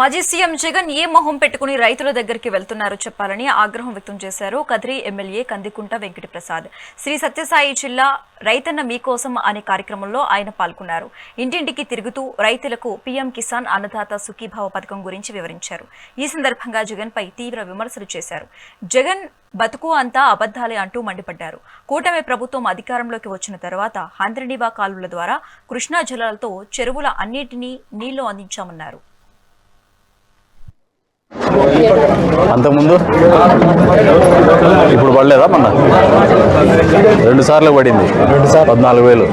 మాజీ సీఎం జగన్ ఏ మొహం పెట్టుకుని రైతుల దగ్గరికి వెళ్తున్నారో చెప్పాలని ఆగ్రహం వ్యక్తం చేశారు కదిరి ఎమ్మెల్యే కందికుంట వెంకట ప్రసాద్ శ్రీ సత్యసాయి జిల్లా రైతన్న మీకోసం అనే కార్యక్రమంలో ఆయన పాల్గొన్నారు. ఇంటింటికి తిరుగుతూ రైతులకు పీఎం కిసాన్ అన్నదాత సుఖీభావ పథకం గురించి వివరించారు. ఈ సందర్భంగా జగన్ పై తీవ్ర విమర్శలు చేశారు. జగన్ బతుకు అంతా అబద్ధాలే అంటూ మండిపడ్డారు. కూటమి ప్రభుత్వం అధికారంలోకి వచ్చిన తర్వాత హంద్రినివా కాలువల ద్వారా కృష్ణా జలాలతో చెరువుల అన్నిటినీ నీళ్ళు అందించామన్నారు. అంతకుముందు? ఇప్పుడు పడలేదా మొన్న? రెండు సార్లు పడింది. పద్నాలుగు వేలు.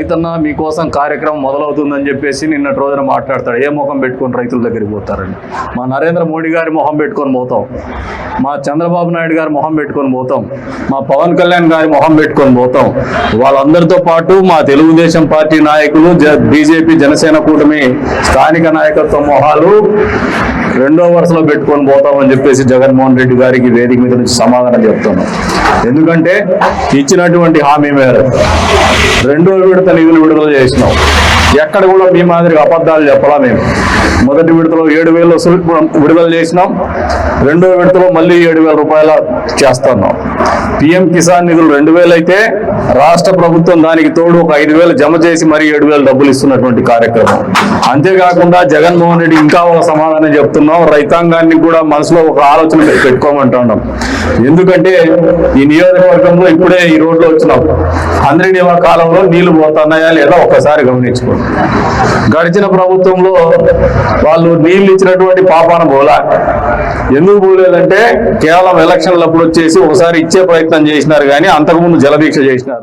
రైతన్న మీకోసం కార్యక్రమం మొదలవుతుందని చెప్పేసి నిన్నటి రోజున మాట్లాడతాడు. ఏ ముఖం పెట్టుకొని రైతుల దగ్గరికి పోతారండి మా నరేంద్ర మోడీ గారి మొహం పెట్టుకొని పోతాం. మా చంద్రబాబు నాయుడు గారి మొహం పెట్టుకొని పోతాం. మా పవన్ కళ్యాణ్ గారి మొహం పెట్టుకొని పోతాం. వాళ్ళందరితో పాటు మా తెలుగుదేశం పార్టీ నాయకులు జ బీజేపీ జనసేన కూటమి స్థానిక నాయకత్వ మొహాలు రెండో వరుసలో పెట్టుకొని పోతామని చెప్పేసి జగన్మోహన్ రెడ్డి గారికి వేదిక మీద నుంచి సమాధానం చెప్తున్నాం. ఎందుకంటే ఇచ్చినటువంటి హామీ మేరకు రెండో విడత నిధులు విడుదల చేసినాం. ఎక్కడ కూడా మీ మాదిరిగా అబద్ధాలు చెప్పాలా మేము. మొదటి విడతలో ఏడు వేలు వసూలు విడుదల చేసినాం. రెండో విడతలో మళ్ళీ ఏడు వేల రూపాయల చేస్తున్నాం. పిఎం కిసాన్ నిధులు రెండు వేలు అయితే రాష్ట్ర ప్రభుత్వం దానికి తోడు ఒక ఐదు వేలు జమ చేసి మరి ఏడు వేలు డబ్బులు ఇస్తున్నటువంటి కార్యక్రమం. అంతేకాకుండా జగన్మోహన్ రెడ్డి ఇంకా ఒక సమాధానం చెప్తున్నాం. రైతాంగాన్ని కూడా మనసులో ఒక ఆలోచన పెట్టుకోమంటున్నాం ఎందుకంటే ఈ నియోజకవర్గంలో ఇప్పుడే ఈ రోడ్లో వచ్చినాం. అందరి కాలంలో నీళ్ళు పోతున్నాయా లేదా ఒక్కసారి గమనించుకోండి. గడిచిన ప్రభుత్వంలో వాళ్ళు నీళ్ళు ఇచ్చినటువంటి పాపాన పోలా ఎందుకు పోలేదంటే కేవలం ఎలక్షన్లప్పుడు వచ్చేసి ఒకసారి ఇచ్చే ప్రయత్నం చేసినారు కానీ అంతకుముందు జలదీక్ష చేసినారు.